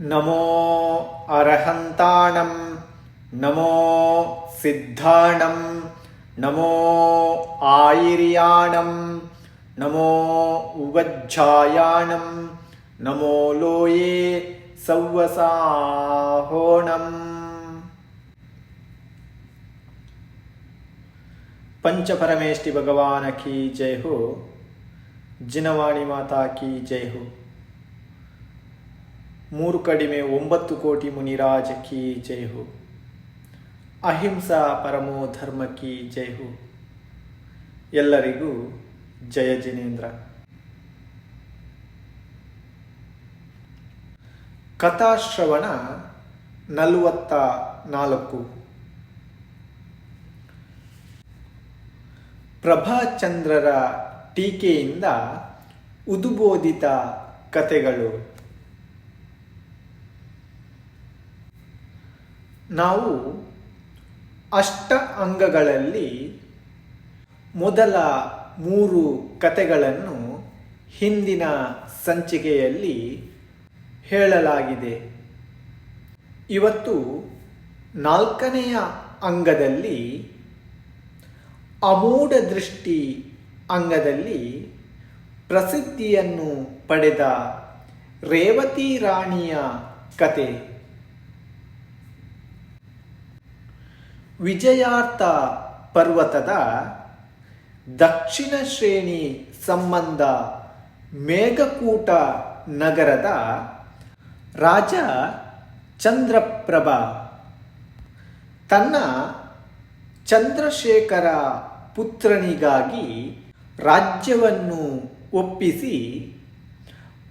नमो अरहन्ताणं नमो सिद्धाणं नमो आयिर्याणं नमो उवज्झायाणं नमो लोये सौवसाहोणम् पंचपरमेष्टि भगवान की जय हो जिनवाणी माता की जय हो ಮೂರು ಕಡಿಮೆ ಒಂಬತ್ತು ಕೋಟಿ ಮುನಿರಾಜ ಕಿ ಜೈ ಹೋ ಅಹಿಂಸಾ ಪರಮೋ ಧರ್ಮ ಕಿ ಜೈ ಹೋ ಎಲ್ಲರಿಗೂ ಜಯ ಜಿನೇಂದ್ರ. ಕಥಾಶ್ರವಣ ನಲವತ್ತ ನಾಲ್ಕು. ಪ್ರಭಾಚಂದ್ರರ ಟೀಕೆಯಿಂದ ಉದುಬೋಧಿತ ಕಥೆಗಳು. ನಾವು ಅಷ್ಟ ಅಂಗಗಳಲ್ಲಿ ಮೊದಲ ಮೂರು ಕತೆಗಳನ್ನು ಹಿಂದಿನ ಸಂಚಿಕೆಯಲ್ಲಿ ಹೇಳಲಾಗಿದೆ. ಇವತ್ತು ನಾಲ್ಕನೆಯ ಅಂಗದಲ್ಲಿ ಅಮೂಢ ದೃಷ್ಟಿ ಅಂಗದಲ್ಲಿ ಪ್ರಸಿದ್ಧಿಯನ್ನು ಪಡೆದ ರೇವತಿ ರಾಣಿಯ ಕತೆ. ವಿಜಯಾರ್ಥ ಪರ್ವತದ ದಕ್ಷಿಣ ಶ್ರೇಣಿ ಸಂಬಂಧ ಮೇಘಕೂಟ ನಗರದ ರಾಜ ಚಂದ್ರಪ್ರಭ. ತನ್ನ ಚಂದ್ರಶೇಖರ ಪುತ್ರನಿಗಾಗಿ ರಾಜ್ಯವನ್ನು ಒಪ್ಪಿಸಿ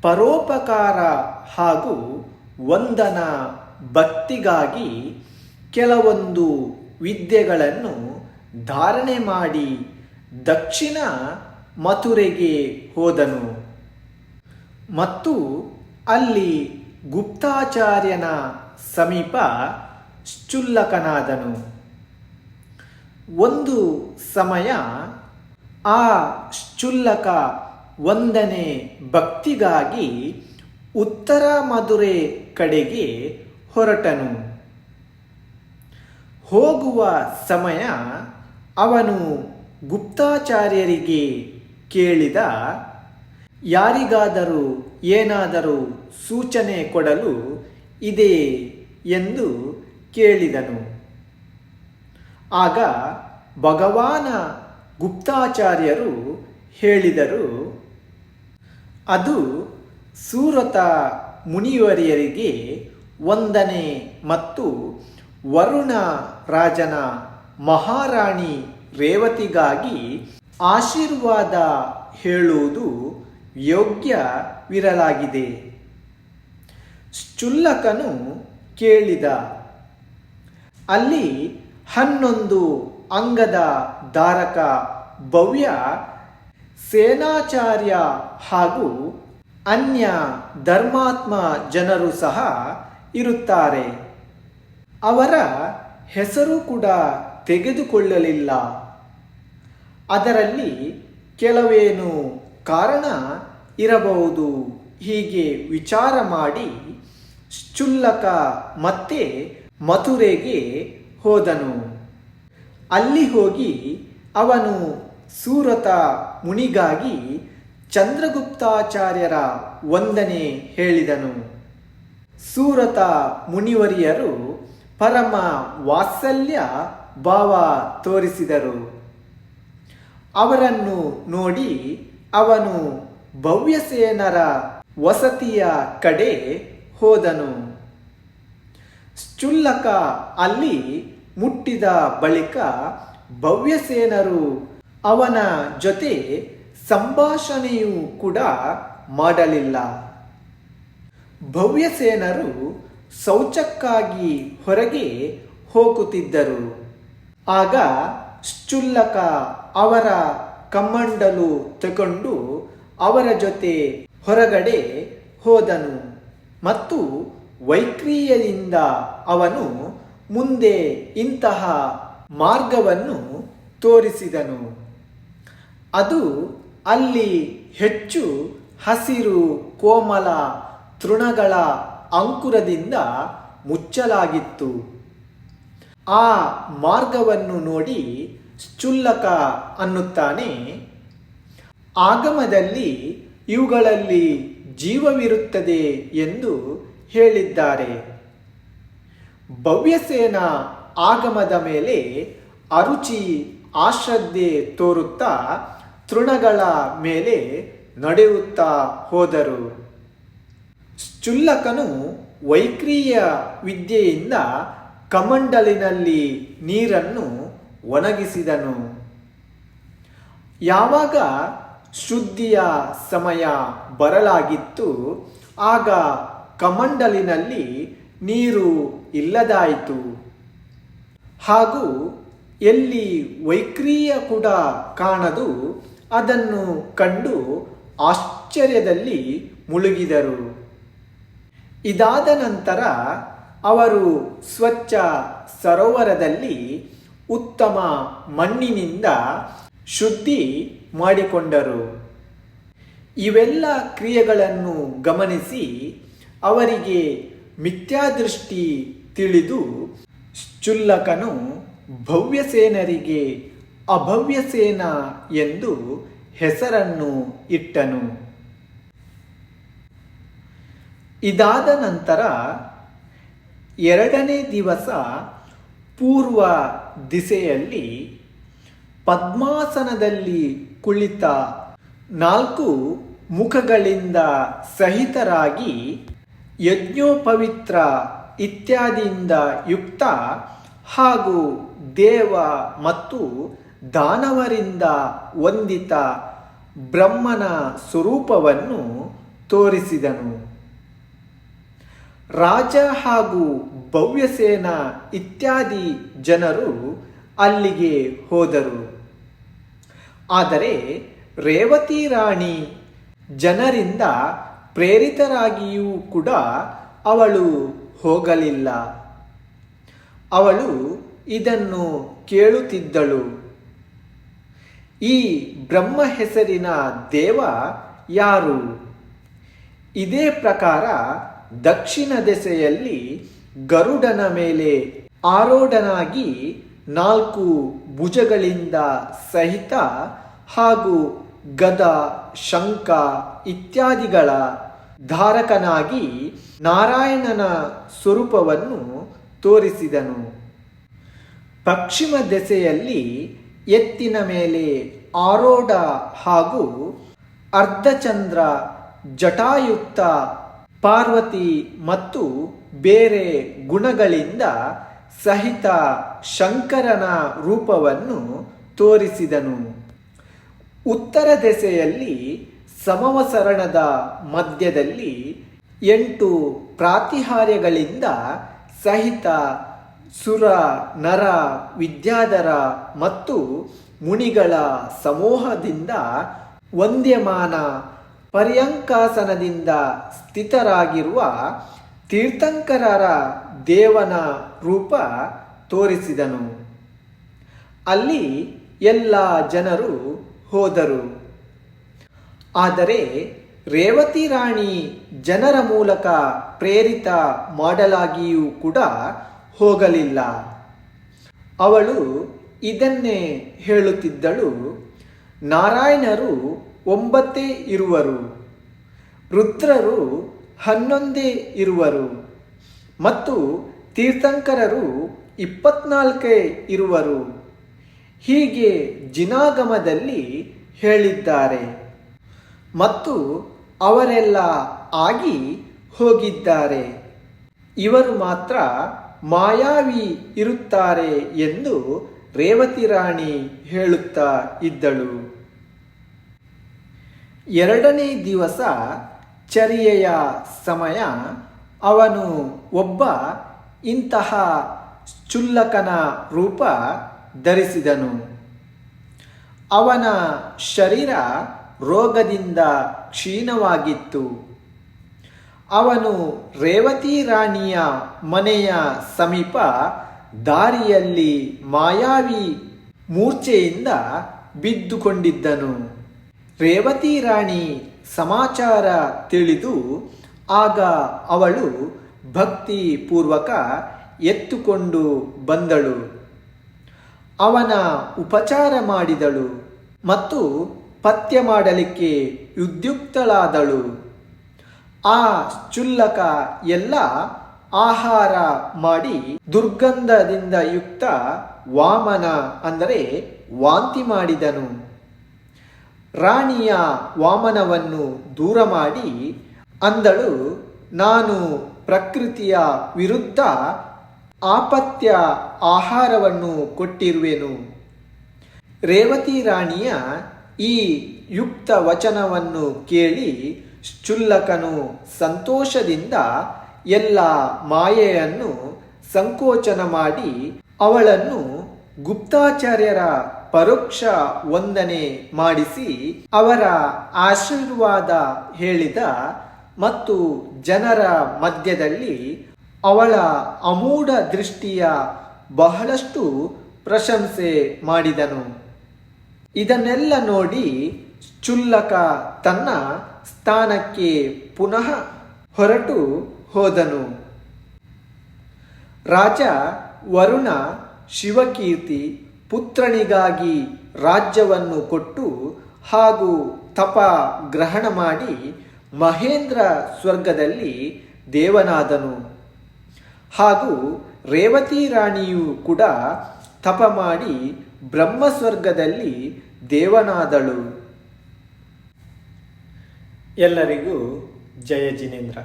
ಪರೋಪಕಾರ ಹಾಗೂ ವಂದನ ಭಕ್ತಿಗಾಗಿ ಕೆಲವೊಂದು ವಿದ್ಯೆಗಳನ್ನು ಧಾರಣೆ ಮಾಡಿ ದಕ್ಷಿಣ ಮಥುರೆಗೆ ಹೋದನು. ಮತ್ತು ಅಲ್ಲಿ ಗುಪ್ತಾಚಾರ್ಯನ ಸಮೀಪ ಶುಲ್ಲಕನಾದನು ಒಂದು ಸಮಯ ಆ ಶ್ಚುಲ್ಲಕ ಒಂದನೇ ಭಕ್ತಿಗಾಗಿ ಉತ್ತರ ಮಧುರೆ ಕಡೆಗೆ ಹೊರಟನು. ಹೋಗುವ ಸಮಯ ಅವನು ಗುಪ್ತಾಚಾರ್ಯರಿಗೆ ಕೇಳಿದ, ಯಾರಿಗಾದರೂ ಏನಾದರೂ ಸೂಚನೆ ಕೊಡಲು ಇದೆ ಎಂದು ಕೇಳಿದನು. ಆಗ ಭಗವಾನ ಗುಪ್ತಾಚಾರ್ಯರು ಹೇಳಿದರು, ಅದು ಸೂರತ ಮುನಿವರಿಯರಿಗೆ ವಂದನೆ ಮತ್ತು ವರುಣ ರಾಜನ ಮಹಾರಾಣಿ ರೇವತಿಗಾಗಿ ಆಶೀರ್ವಾದ ಹೇಳುವುದು ಯೋಗ್ಯವಿರಲಾಗಿದೆ. ಶುಲ್ಲಕನು ಕೇಳಿದ, ಅಲ್ಲಿ ಹನ್ನೊಂದು ಅಂಗದ ಧಾರಕ ಭವ್ಯ ಸೇನಾಚಾರ್ಯ ಹಾಗೂ ಅನ್ಯ ಧರ್ಮಾತ್ಮ ಜನರು ಸಹ ಇರುತ್ತಾರೆ. ಅವರ ಹೆಸರು ಕೂಡ ತೆಗೆದುಕೊಳ್ಳಲಿಲ್ಲ. ಅದರಲ್ಲಿ ಕೆಲವೇನು ಕಾರಣ ಇರಬಹುದು? ಹೀಗೆ ವಿಚಾರ ಮಾಡಿ ಶುಲ್ಲಕ ಮತ್ತೆ ಮಥುರೆಗೆ ಹೋದನು. ಅಲ್ಲಿ ಹೋಗಿ ಅವನು ಸೂರತ ಮುನಿಗಾಗಿ ಚಂದ್ರಗುಪ್ತಾಚಾರ್ಯರ ವಂದನೆ ಹೇಳಿದನು. ಸೂರತ ಮುನಿವರಿಯರು ಪರಮ ವಾತ್ಸಲ್ಯ ಭಾವ ತೋರಿಸಿದರು. ಅವರನ್ನು ನೋಡಿ ಅವನು ಭವ್ಯಸೇನರ ವಸತಿಯ ಕಡೆ ಹೋದನು. ಶುಲ್ಲಕ ಅಲ್ಲಿ ಮುಟ್ಟಿದ ಬಳಿಕ ಭವ್ಯಸೇನರು ಅವನ ಜೊತೆ ಸಂಭಾಷಣೆಯೂ ಕೂಡ ಮಾಡಲಿಲ್ಲ. ಭವ್ಯಸೇನರು ಶೌಚಕ್ಕಾಗಿ ಹೊರಗೆ ಹೋಗುತ್ತಿದ್ದರು. ಆಗ ಶುಲ್ಲಕ ಅವರ ಕಮ್ಮಂಡಲು ತಗೊಂಡು ಅವರ ಜೊತೆ ಹೊರಗಡೆ ಹೋದನು. ಮತ್ತು ವೈಕ್ರಿಯದಿಂದ ಅವನು ಮುಂದೆ ಇಂತಹ ಮಾರ್ಗವನ್ನು ತೋರಿಸಿದನು. ಅದು ಅಲ್ಲಿ ಹೆಚ್ಚು ಹಸಿರು ಕೋಮಲ ತೃಣಗಳ ಅಂಕುರದಿಂದ ಮುಚ್ಚಲಾಗಿತ್ತು. ಆ ಮಾರ್ಗವನ್ನು ನೋಡಿ ಶ್ಚುಲ್ಲಕ ಅನ್ನುತ್ತಾನೆ. ಆಗಮದಲ್ಲಿ ಇವುಗಳಲ್ಲಿ ಜೀವವಿರುತ್ತದೆ ಎಂದು ಹೇಳಿದ್ದಾರೆ. ಭವ್ಯಸೇನ ಆಗಮದ ಮೇಲೆ ಅರುಚಿ ಆಶ್ರದ್ಧೆ ತೋರುತ್ತಾ ತೃಣಗಳ ಮೇಲೆ ನಡೆಯುತ್ತಾ ಹೋದರು. ಚುಲ್ಲಕನು ವೈಕ್ರಿಯ ವಿದ್ಯೆಯಿಂದ ಕಮಂಡಲಿನಲ್ಲಿ ನೀರನ್ನು ಒಣಗಿಸಿದನು. ಯಾವಾಗ ಶುದ್ಧಿಯ ಸಮಯ ಬರಲಾಗಿತ್ತು, ಆಗ ಕಮಂಡಲಿನಲ್ಲಿ ನೀರು ಇಲ್ಲದಾಯಿತು. ಹಾಗೂ ಎಲ್ಲಿ ವೈಕ್ರಿಯ ಕೂಡ ಕಾಣದು, ಅದನ್ನು ಕಂಡು ಆಶ್ಚರ್ಯದಲ್ಲಿ ಮುಳುಗಿದರು. ಇದಾದ ನಂತರ ಅವರು ಸ್ವಚ್ಛ ಸರೋವರದಲ್ಲಿ ಉತ್ತಮ ಮಣ್ಣಿನಿಂದ ಶುದ್ಧಿ ಮಾಡಿಕೊಂಡರು. ಇವೆಲ್ಲ ಕ್ರಿಯೆಗಳನ್ನು ಗಮನಿಸಿ ಅವರಿಗೆ ಮಿಥ್ಯಾದೃಷ್ಟಿ ತಿಳಿದು ಚುಲ್ಲಕನು ಭವ್ಯಸೇನರಿಗೆ ಅಭವ್ಯಸೇನ ಎಂದು ಹೆಸರನ್ನು ಇಟ್ಟನು. ಇದಾದ ನಂತರ ಎರಡನೇ ದಿವಸ ಪೂರ್ವ ದಿಸೆಯಲ್ಲಿ ಪದ್ಮಾಸನದಲ್ಲಿ ಕುಳಿತ ನಾಲ್ಕು ಮುಖಗಳಿಂದ ಸಹಿತರಾಗಿ ಯಜ್ಞೋಪವಿತ್ರ ಇತ್ಯಾದಿಯಿಂದ ಯುಕ್ತ ಹಾಗೂ ದೇವ ಮತ್ತು ದಾನವರಿಂದ ವಂದಿತ ಬ್ರಹ್ಮನ ಸ್ವರೂಪವನ್ನು ತೋರಿಸಿದನು. ರಾಜ ಹಾಗೂ ಭವ್ಯಸೇನ ಇತ್ಯಾದಿ ಜನರು ಅಲ್ಲಿಗೆ ಹೋದರು. ಆದರೆ ರೇವತಿ ರಾಣಿ ಜನರಿಂದ ಪ್ರೇರಿತರಾಗಿಯೂ ಕೂಡ ಅವಳು ಹೋಗಲಿಲ್ಲ. ಅವಳು ಇದನ್ನು ಕೇಳುತ್ತಿದ್ದಳು. ಈ ಬ್ರಹ್ಮ ಹೆಸರಿನ ದೇವ ಯಾರು? ಇದೇ ಪ್ರಕಾರ ದಕ್ಷಿಣ ದೆಸೆಯಲ್ಲಿ ಗರುಡನ ಮೇಲೆ ಆರೋಢನಾಗಿ ನಾಲ್ಕು ಭುಜಗಳಿಂದ ಸಹಿತ ಹಾಗೂ ಗದ ಶಂಕ ಇತ್ಯಾದಿಗಳ ಧಾರಕನಾಗಿ ನಾರಾಯಣನ ಸ್ವರೂಪವನ್ನು ತೋರಿಸಿದನು. ಪಶ್ಚಿಮ ದೆಸೆಯಲ್ಲಿ ಎತ್ತಿನ ಮೇಲೆ ಆರೋಢ ಹಾಗೂ ಅರ್ಧಚಂದ್ರ ಜಟಾಯುಕ್ತ ಪಾರ್ವತಿ ಮತ್ತು ಬೇರೆ ಗುಣಗಳಿಂದ ಸಹಿತ ಶಂಕರನ ರೂಪವನ್ನು ತೋರಿಸಿದನು. ಉತ್ತರ ದೆಸೆಯಲ್ಲಿ ಸಮವಸರಣದ ಮಧ್ಯದಲ್ಲಿ ಎಂಟು ಪ್ರಾತಿಹಾರ್ಯಗಳಿಂದ ಸಹಿತ ಸುರ, ನರ, ವಿದ್ಯಾಧರ ಮತ್ತು ಮುನಿಗಳ ಸಮೂಹದಿಂದ ವಂದ್ಯಮಾನ ಪರ್ಯಂಕಾಸನದಿಂದ ಸ್ಥಿತರಾಗಿರುವ ತೀರ್ಥಂಕರರ ದೇವನ ರೂಪ ತೋರಿಸಿದನು. ಅಲ್ಲಿ ಎಲ್ಲ ಜನರು ಹೋದರು. ಆದರೆ ರೇವತಿ ರಾಣಿ ಜನರ ಮೂಲಕ ಪ್ರೇರಿತ ಮಾಡಲಾಗಿಯೂ ಕೂಡ ಹೋಗಲಿಲ್ಲ. ಅವಳು ಇದನ್ನೇ ಹೇಳುತ್ತಿದ್ದಳು, ನಾರಾಯಣರು ಒಂಬತ್ತೇ ಇರುವರು. ರುದ್ರರು ಹನ್ನೊಂದೇ ಇರುವರು. ಮತ್ತು ತೀರ್ಥಂಕರರು ಇಪ್ಪತ್ನಾಲ್ಕೇ ಇರುವರು. ಹೀಗೆ ಜಿನಾಗಮದಲ್ಲಿ ಹೇಳಿದ್ದಾರೆ. ಮತ್ತು ಅವರೆಲ್ಲ ಆಗಿ ಹೋಗಿದ್ದಾರೆ. ಇವರು ಮಾತ್ರ ಮಾಯಾವಿ ಇರುತ್ತಾರೆ ಎಂದು ರೇವತಿ ರಾಣಿ ಹೇಳುತ್ತಾ ಇದ್ದಳು. ಎರಡನೇ ದಿವಸ ಚರ್ಯೆಯ ಸಮಯ. ಅವನು ಒಬ್ಬ ಇಂತಹ ಚುಲ್ಲಕನ ರೂಪ ಧರಿಸಿದನು. ಅವನ ಶರೀರ ರೋಗದಿಂದ ಕ್ಷೀಣವಾಗಿತ್ತು. ಅವನು ರೇವತಿ ರಾಣಿಯ ಮನೆಯ ಸಮೀಪ ದಾರಿಯಲ್ಲಿ ಮಾಯಾವಿ ಮೂರ್ಛೆಯಿಂದ ಬಿದ್ದುಕೊಂಡಿದ್ದನು. ರೇವತಿ ರಾಣಿ ಸಮಾಚಾರ ತಿಳಿದು ಆಗ ಅವಳು ಭಕ್ತಿ ಪೂರ್ವಕ ಎತ್ತುಕೊಂಡು ಬಂದಳು. ಅವನ ಉಪಚಾರ ಮಾಡಿದಳು ಮತ್ತು ಪಥ್ಯ ಮಾಡಲಿಕ್ಕೆ ಉದ್ಯುಕ್ತಳಾದಳು. ಆ ಚುಲ್ಲಕ ಎಲ್ಲ ಆಹಾರ ಮಾಡಿ ದುರ್ಗಂಧದಿಂದ ಯುಕ್ತ ವಾಮನ ಅಂದರೆ ವಾಂತಿ ಮಾಡಿದನು. ರಾಣಿಯ ವಾಮನವನ್ನು ದೂರ ಮಾಡಿ, ಅಂದಳು, ನಾನು ಪ್ರಕೃತಿಯ ವಿರುದ್ಧ ಆಪತ್ಯ ಆಹಾರವನ್ನು ಕೊಟ್ಟಿರುವೆನು. ರೇವತಿ ರಾಣಿಯ ಈ ಯುಕ್ತ ವಚನವನ್ನು ಕೇಳಿ ಶುಲ್ಲಕನು ಸಂತೋಷದಿಂದ ಎಲ್ಲ ಮಾಯೆಯನ್ನು ಸಂಕೋಚನ ಮಾಡಿ ಅವಳನ್ನು ಗುಪ್ತಾಚಾರ್ಯರ ಪರೋಕ್ಷ ವಂದನೆ ಮಾಡಿಸಿ ಅವರ ಆಶೀರ್ವಾದ ಹೇಳಿದ ಮತ್ತು ಜನರ ಮಧ್ಯದಲ್ಲಿ ಅವಳ ಅಮೂಢ ದೃಷ್ಟಿಯ ಬಹಳಷ್ಟು ಪ್ರಶಂಸೆ ಮಾಡಿದನು. ಇದನ್ನೆಲ್ಲ ನೋಡಿ ಚುಲ್ಲಕ ತನ್ನ ಸ್ಥಾನಕ್ಕೆ ಪುನಃ ಹೊರಟು ಹೋದನು. ರಾಜ ವರುಣ ಶಿವಕೀರ್ತಿ ಪುತ್ರನಿಗಾಗಿ ರಾಜ್ಯವನ್ನು ಕೊಟ್ಟು ಹಾಗೂ ತಪ ಗ್ರಹಣ ಮಾಡಿ ಮಹೇಂದ್ರ ಸ್ವರ್ಗದಲ್ಲಿ ದೇವನಾದನು. ಹಾಗೂ ರೇವತಿ ರಾಣಿಯು ಕೂಡ ತಪ ಮಾಡಿ ಬ್ರಹ್ಮ ಸ್ವರ್ಗದಲ್ಲಿ ದೇವನಾದಳು. ಎಲ್ಲರಿಗೂ ಜಯ ಜಿನೇಂದ್ರ.